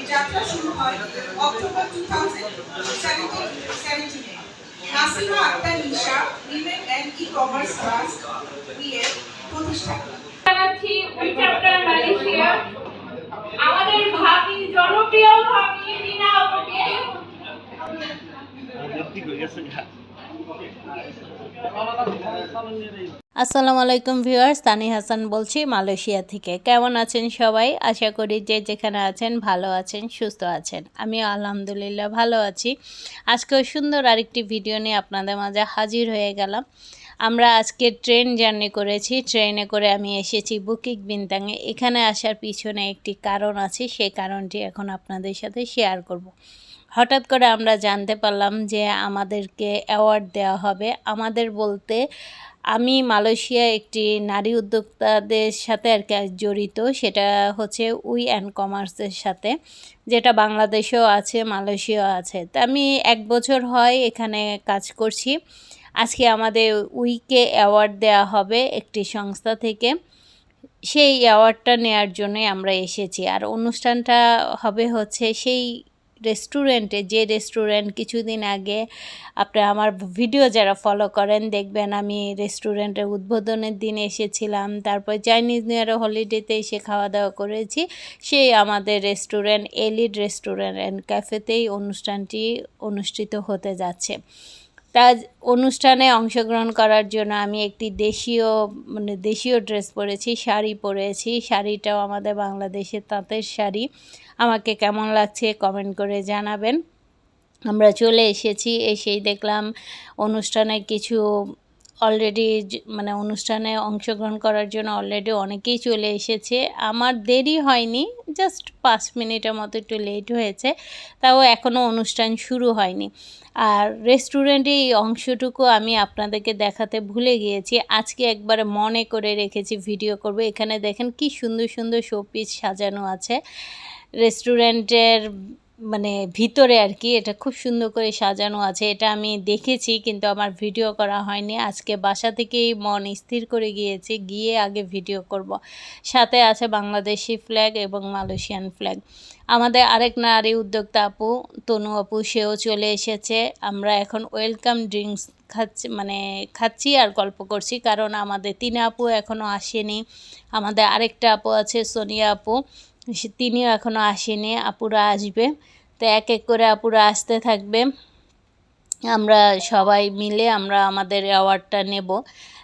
এই যাত্রা শুরু হয় October two thousand সেভেন্টিনে Nasima Akter Nisha women and e commerce জানাচ্ছি উই চ্যাপ্টার মালয়েশিয়া। আমাদের ভাবি জনপ্রিয় ভাবি আসসালামু আলাইকুম ভিউয়ার্স, তানি হাসান বলছি মালয়েশিয়া থেকে। কেমন আছেন সবাই? আশা করি যে যেখানে আছেন ভালো আছেন, সুস্থ আছেন। আমি আলহামদুলিল্লাহ ভালো আছি। আজকেও সুন্দর আরেকটি ভিডিও নিয়ে আপনাদের মাঝে হাজির হয়ে গেলাম। আমরা আজকে ট্রেন জার্নি করেছি। ট্রেনে করে আমি এসেছি বুকিক বিনতাঙে এখানে আসার পিছনে একটি কারণ আছে সেই কারণটি এখন আপনাদের সাথে শেয়ার করব। হঠাৎ করে আমরা জানতে পারলাম যে আমাদেরকে অ্যাওয়ার্ড দেওয়া হবে। আমাদের বলতে, আমি মালয়েশিয়া একটি নারী উদ্যোক্তাদের সাথে আর কি জড়িত, সেটা হচ্ছে উই অ্যান্ড কমার্সের সাথে, যেটা বাংলাদেশেও আছে, মালয়েশিয়াও আছে। তা আমি এক বছর হয় এখানে কাজ করছি। আজকে আমাদের উইকে অ্যাওয়ার্ড দেওয়া হবে একটি সংস্থা থেকে। সেই অ্যাওয়ার্ডটা নেওয়ার জন্যই আমরা এসেছি। আর অনুষ্ঠানটা হবে হচ্ছে সেই রেস্টুরেন্টে যে রেস্টুরেন্ট কিছুদিন আগে আপনি আমার ভিডিও যারা ফলো করেন, দেখবেন আমি রেস্টুরেন্টের উদ্বোধনের দিন এসেছিলাম, তারপর চাইনিজ নিউ ইয়ার হলিডেতে এসে খাওয়া দাওয়া করেছি। সেই আমাদের রেস্টুরেন্ট এলিড রেস্টুরেন্ট অ্যান্ড ক্যাফেতেই অনুষ্ঠানটি অনুষ্ঠিত হতে যাচ্ছে। তা অনুষ্ঠানে অংশগ্রহণ করার জন্য আমি একটি দেশীয় মানে দেশীয় ড্রেস পরেছি, শাড়ি পরেছি। শাড়িটাও আমাদের বাংলাদেশের তাঁতের শাড়ি। আমাকে কেমন লাগছে কমেন্ট করে জানাবেন। আমরা চলে এসেছি, এসেই দেখলাম অনুষ্ঠানে কিছু অলরেডি মানে অনুষ্ঠানে অংশগ্রহণ করার জন্য অলরেডি অনেকেই চলে এসেছে। আমার দেরি হয়নি জাস্ট পাঁচ মিনিটের মতো একটু লেট হয়েছে, তাও এখনও অনুষ্ঠান শুরু হয়নি। আর রেস্টুরেন্টে এই অংশটুকু আমি আপনাদেরকে দেখাতে ভুলে গিয়েছি। আজকে একবার মনে করে রেখেছি ভিডিও করব। এখানে দেখেন কি সুন্দর সুন্দর শোপিস সাজানো আছে। রেস্টুরেন্টের মানে ভিতরে আর কি এটা খুব সুন্দর করে সাজানো আছে। এটা আমি দেখেছি কিন্তু আমার ভিডিও করা হয়নি। আজকে বাসা থেকেই মন স্থির করে গিয়েছি, গিয়ে আগে ভিডিও করব। সাথে আছে বাংলাদেশি ফ্ল্যাগ এবং মালয়েশিয়ান ফ্ল্যাগ আমাদের আরেক নারী উদ্যোক্তা আপু, তনু আপু, সেও চলে এসেছে। আমরা এখন ওয়েলকাম ড্রিঙ্কস খাচ্ছি মানে খাচ্ছি আর গল্প করছি কারণ আমাদের তিন আপু এখনও আসেনি। আমাদের আরেকটা আপু আছে, সোনিয়া আপু। তিনিও এখনও আসেনি আপুরা আসবে। তো এক এক করে আপুরা আসতে থাকবে। আমরা সবাই মিলে আমরা আমাদের অ্যাওয়ার্ডটা নেব।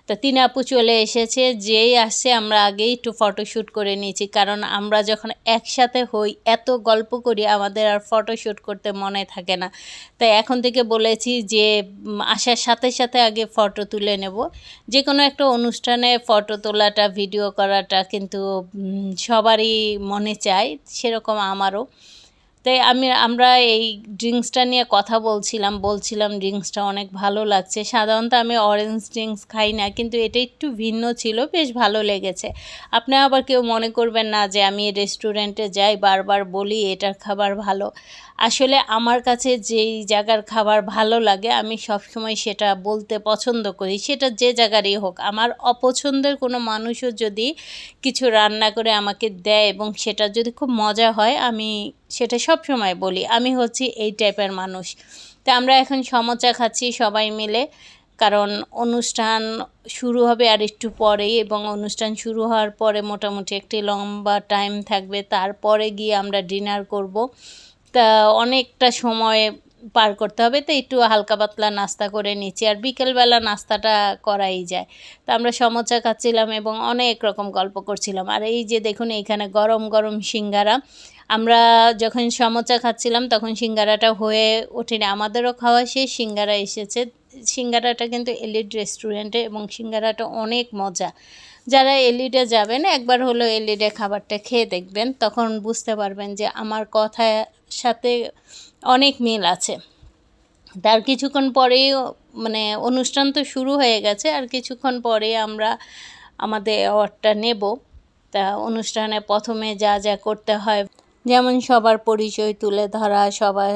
তো তিন আপু চলে এসেছে, যেই আসছে আমরা আগেই একটু ফটোশ্যুট করে নিয়েছি। কারণ আমরা যখন একসাথে হই, এত গল্প করি, আমাদের আর ফটোশ্যুট করতে মনে থাকে না। তাই এখন থেকে বলেছি যে আসার সাথে সাথে আগে ফটো তুলে নেব। যে কোনো একটা অনুষ্ঠানে ফটো তোলাটা ভিডিও করাটা কিন্তু সবারই মনে চায়, সেরকম আমারও। তাই আমি, আমরা এই ড্রিঙ্কসটা নিয়ে কথা বলছিলাম বলছিলাম ড্রিঙ্কসটা অনেক ভালো লাগছে। সাধারণত আমি অরেঞ্জ ড্রিঙ্কস খাই না, কিন্তু এটা একটু ভিন্ন ছিল, বেশ ভালো লেগেছে। আপনি আবার কেউ মনে করবেন না যে আমি রেস্টুরেন্টে যাই, বারবার বলি এটার খাবার ভালো। আসলে আমার কাছে যেই জায়গার খাবার ভালো লাগে, আমি সবসময় সেটা বলতে পছন্দ করি। সেটা যে জায়গারই হোক, আমার অপছন্দের কোনো মানুষও যদি কিছু রান্না করে আমাকে দেয় এবং সেটা যদি খুব মজা হয়, আমি সেটা সব সময় বলি, আমি হচ্ছি এই টাইপের মানুষ। তা আমরা এখন সমচা খাচ্ছি সবাই মিলে, কারণ অনুষ্ঠান শুরু হবে আর একটু পরেই এবং অনুষ্ঠান শুরু হওয়ার পরে মোটামুটি একটি লম্বা টাইম থাকবে, তারপরে গিয়ে আমরা ডিনার করব। তা অনেকটা সময় পার করতে হবে, তো একটু হালকা পাতলা নাস্তা করে নিচ্ছি আর বিকেলবেলা নাস্তাটা করাই যায়। তো আমরা সমোচা খাচ্ছিলাম এবং অনেক রকম গল্প করছিলাম। আর এই যে দেখুন, এইখানে গরম গরম সিঙ্গারা আমরা যখন সমোচা খাচ্ছিলাম, তখন সিঙ্গারাটা হয়ে ওঠেনি। আমাদেরও খাওয়া শেষ, সিঙ্গারা এসেছে। সিঙ্গারাটা কিন্তু এলিড রেস্টুরেন্টে এবং সিঙ্গারাটা অনেক মজা। যারা এলিডে যাবেন, একবার হলো এলিডে খাবারটা খেয়ে দেখবেন, তখন বুঝতে পারবেন যে আমার কথার সাথে অনেক মিল আছে। তার কিছুক্ষণ পরেই মানে অনুষ্ঠান তো শুরু হয়ে গেছে, আর কিছুক্ষণ পরে আমরা আমাদের অ্যাওয়ার্ডটা নেব। তা অনুষ্ঠানে প্রথমে যা যা করতে হয় যেমন সবার পরিচয় তুলে ধরা, সবার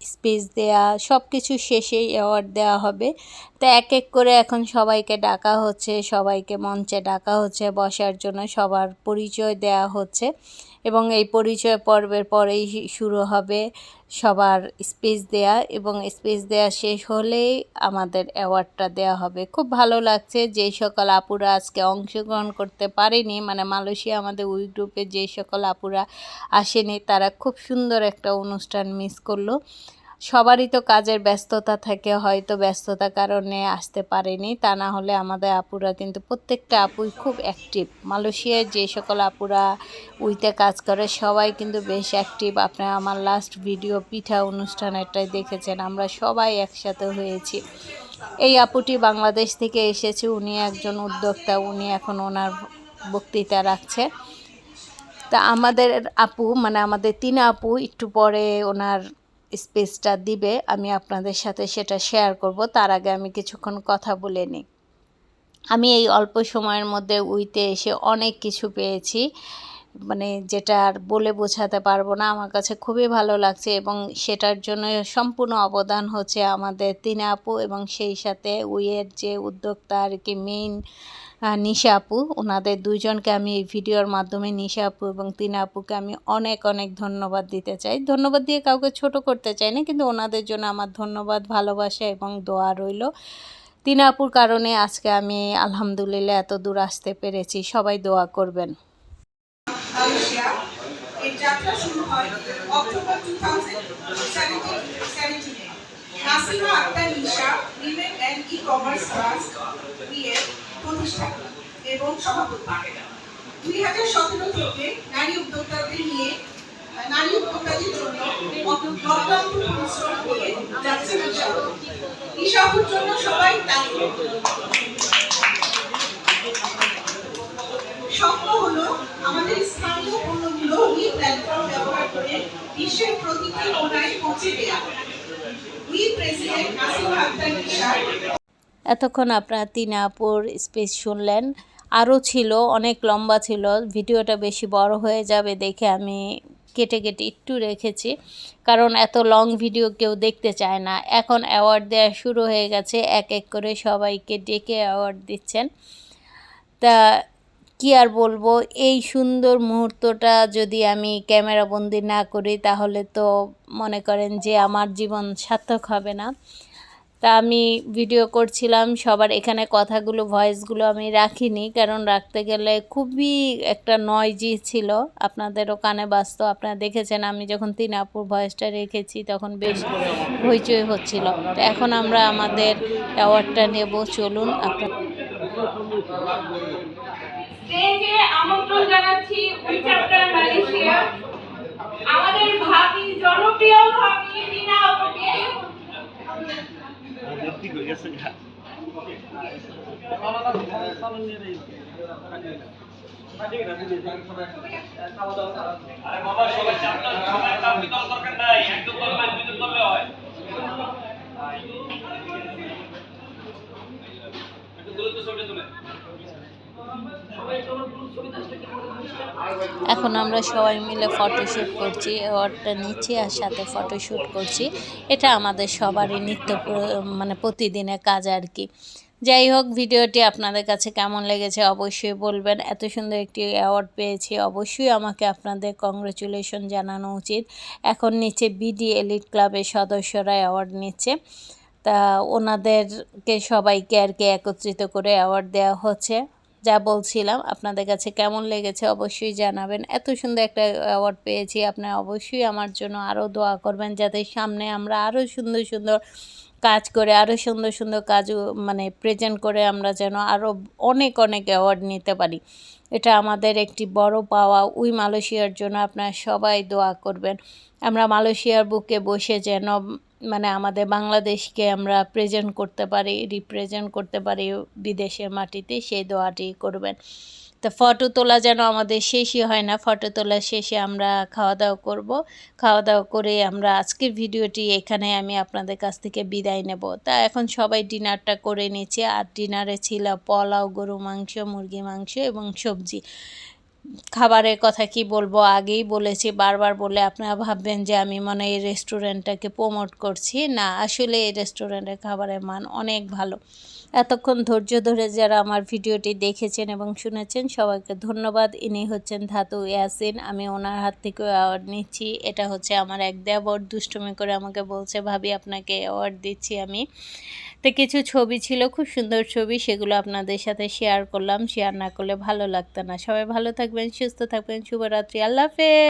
স্পিচ দেয়া সব কিছু শেষেই অ্যাওয়ার্ড দেওয়া হবে। তো এক এক করে এখন সবাইকে ডাকা হচ্ছে, সবাইকে মঞ্চে ডাকা হচ্ছে, বসার জন্য সবার পরিচয় দেয়া হচ্ছে। এবং এই পরিচয় পর্বের পরেই শুরু হবে সবার স্পিচ দেয়া এবং স্পিচ দেয়া শেষ হলেই আমাদের অ্যাওয়ার্ডটা দেওয়া হবে। খুব ভালো লাগছে যেই সকল আপুরা আজকে অংশগ্রহণ করতে পারেনি মানে মালয়েশিয়া আমাদের উই গ্রুপে যে সকল আপুরা আসেনি, তারা খুব সুন্দর একটা অনুষ্ঠান মিস করল। সবারই তো কাজের ব্যস্ততা থাকে, হয়তো ব্যস্ততার কারণে আসতে পারেনি। তা না হলে আমাদের আপুরা কিন্তু প্রত্যেকটা আপুই খুব অ্যাক্টিভ মালয়েশিয়ায় যে সকল আপুরা উইতে কাজ করে, সবাই কিন্তু বেশ অ্যাক্টিভ আপনারা আমার লাস্ট ভিডিও পিঠা অনুষ্ঠানেরটাই দেখেছেন, আমরা সবাই একসাথে হয়েছি। এই আপুটি বাংলাদেশ থেকে এসেছে, উনি একজন উদ্যোক্তা, উনি এখন ওনার বক্তৃতা রাখছে। তা আমাদের আপু মানে আমাদের তিন আপু, একটু পরে ওনার স্পেসটা দিবে, আমি আপনাদের সাথে সেটা শেয়ার করব। তার আগে আমি কিছুক্ষণ কথা বলে নিই। আমি এই অল্প সময়ের মধ্যে উইতে এসে অনেক কিছু পেয়েছি। মানে যেটা আর বলে বোঝাতে পারব না, আমার কাছে খুবই ভালো লাগছে এবং সেটার জন্য সম্পূর্ণ অবদান হচ্ছে আমাদের তিন আপু এবং সেই সাথে উইয়ের যে উদ্যোক্তা আর কি মেইন নিশা আপু, ওনাদের দুইজনকে আমি এই ভিডিওর মাধ্যমে নিশা আপু এবং তিন আপুকে আমি অনেক অনেক ধন্যবাদ দিতে চাই। ধন্যবাদ দিয়ে কাউকে ছোট করতে চাই না, কিন্তু ওনাদের জন্য আমার ধন্যবাদ, ভালোবাসা এবং দোয়া রইল। তিন আপুর কারণে আজকে আমি আলহামদুলিল্লাহ এত দূর আসতে পেরেছি, সবাই দোয়া করবেন। যাত্রা শুরু হয় October two thousand সেভেন্টিনে Nasima Akter Nisha women and e commerce trust এর প্রতিষ্ঠাতা এবং সভাপতি। দুই হাজার সতেরো থেকে নারী উদ্যোক্তাদের নিয়ে, নারী উদ্যোক্তাদের জন্য অক্লান্ত পরিশ্রম করে যাচ্ছে নিশাপুর জন্য সবাই বিশ্বের প্রতিটি কোনায় পৌঁছে উই প্রেসিডেন্ট আক্তার নিশার এতক্ষণ আপনারা তিন আপুর শুনলেন। আরও ছিল, অনেক লম্বা ছিল। ভিডিওটা বেশি বড় হয়ে যাবে দেখে আমি কেটে কেটে একটু রেখেছি। কারণ এত লং ভিডিও কেউ দেখতে চায় না। এখন অ্যাওয়ার্ড দেওয়া শুরু হয়ে গেছে। এক এক করে সবাইকে ডেকে অ্যাওয়ার্ড দিচ্ছেন। তা কি আর বলব? এই সুন্দর মুহূর্তটা যদি আমি ক্যামেরা বন্দি না করি, তাহলে তো মনে করেন যে আমার জীবন সার্থক হবে না। তা আমি ভিডিও করছিলাম, সবার এখানে কথাগুলো ভয়েসগুলো আমি রাখিনি, কারণ রাখতে গেলে খুবই একটা নয়জি ছিল। আপনাদেরও কানে বাজতো আপনারা দেখেছেন আমি যখন তিন আপুর ভয়েসটা রেখেছি, তখন বেশ হইচই হচ্ছিল। তো এখন আমরা আমাদের অ্যাওয়ার্ডটা নেব, চলুন আপনার স্টেজে আমন্ত্রণ জানাচ্ছি উই চ্যাপ্টার মালয়েশিয়া। আমাদের ভাবি, জনপ্রিয় ভাবি আরে বাবা, সবাই চাপ বিতল দরকার নাই একজন করলে দুজন হয় একটু দূরে তো ছবি তুলে এখন আমরা সবাই মিলে ফটোশ্যুট করছি অ্যাওয়ার্ডটা নিচ্ছি আর সাথে ফটোশ্যুট করছি। এটা আমাদের সবারই নিত্য মানে প্রতিদিনের কাজ আর কি। যাই হোক, ভিডিওটি আপনাদের কাছে কেমন লেগেছে অবশ্যই বলবেন। এত সুন্দর একটি অ্যাওয়ার্ড পেয়েছি, অবশ্যই আমাকে আপনাদের কংগ্রেচুলেশন জানানো উচিত। এখন নিচে বিডি এলিট ক্লাবের সদস্যরা অ্যাওয়ার্ড নিচ্ছে। তা ওনাদেরকে সবাইকে আর কি একত্রিত করে অ্যাওয়ার্ড দেওয়া হচ্ছে। যা বলছিলাম, আপনাদের কাছে কেমন লেগেছে অবশ্যই জানাবেন। এত সুন্দর একটা অ্যাওয়ার্ড পেয়েছি। আপনারা অবশ্যই আমার জন্য আরও দোয়া করবেন যাতে সামনে আমরা আরও সুন্দর সুন্দর কাজ করে আরও সুন্দর সুন্দর কাজ মানে প্রেজেন্ট করে আমরা যেন আরও অনেক অনেক অ্যাওয়ার্ড নিতে পারি। এটা আমাদের একটি বড় পাওয়া। উই মালয়েশিয়ার জন্য আপনারা সবাই দোয়া করবেন। আমরা মালয়েশিয়ার বুকে বসে যেন মানে আমাদের বাংলাদেশকে আমরা প্রেজেন্ট করতে পারি রিপ্রেজেন্ট করতে পারি বিদেশের মাটিতে, সেই দোয়াটি করবেন। তো ফটো তোলা যেন আমাদের শেষই হয় না ফটো তোলা শেষে আমরা খাওয়া দাওয়া করব। খাওয়া দাওয়া করে আমরা আজকের ভিডিওটি এখানে আমি আপনাদের কাছ থেকে বিদায় নেব। তা এখন সবাই ডিনারটা করে নিচ্ছে। আর ডিনারে ছিল পোলাও গরু মাংস মুরগি মাংস এবং সবজি। খাবারের কথা কি বলব? আগেই বলেছি, বারবার বলে আপনারা ভাববেন যে আমি মনে এই রেস্টুরেন্টটাকে প্রমোট করছি। না, আসলে এই রেস্টুরেন্টের খাবারের মান অনেক ভালো। এতক্ষণ ধৈর্য ধরে যারা আমার ভিডিওটি দেখেছেন এবং শুনেছেন, সবাইকে ধন্যবাদ। ইনি হচ্ছেন ধাতু ইয়াসিন। আমি ওনার হাত থেকে অ্যাওয়ার্ড নিচ্ছি। এটা হচ্ছে আমার এক দেবর দুষ্টুমি করে আমাকে বলছে, ভাবি, আপনাকে অ্যাওয়ার্ড দিচ্ছি আমি। তো কিছু ছবি ছিল, খুব সুন্দর ছবি। সেগুলো আপনাদের সাথে শেয়ার করলাম। শেয়ার না করলে ভালো লাগতো না। সবাই ভালো থাকবেন, সুস্থ থাকবেন। শুভরাত্রি। আল্লাহ হাফেজ!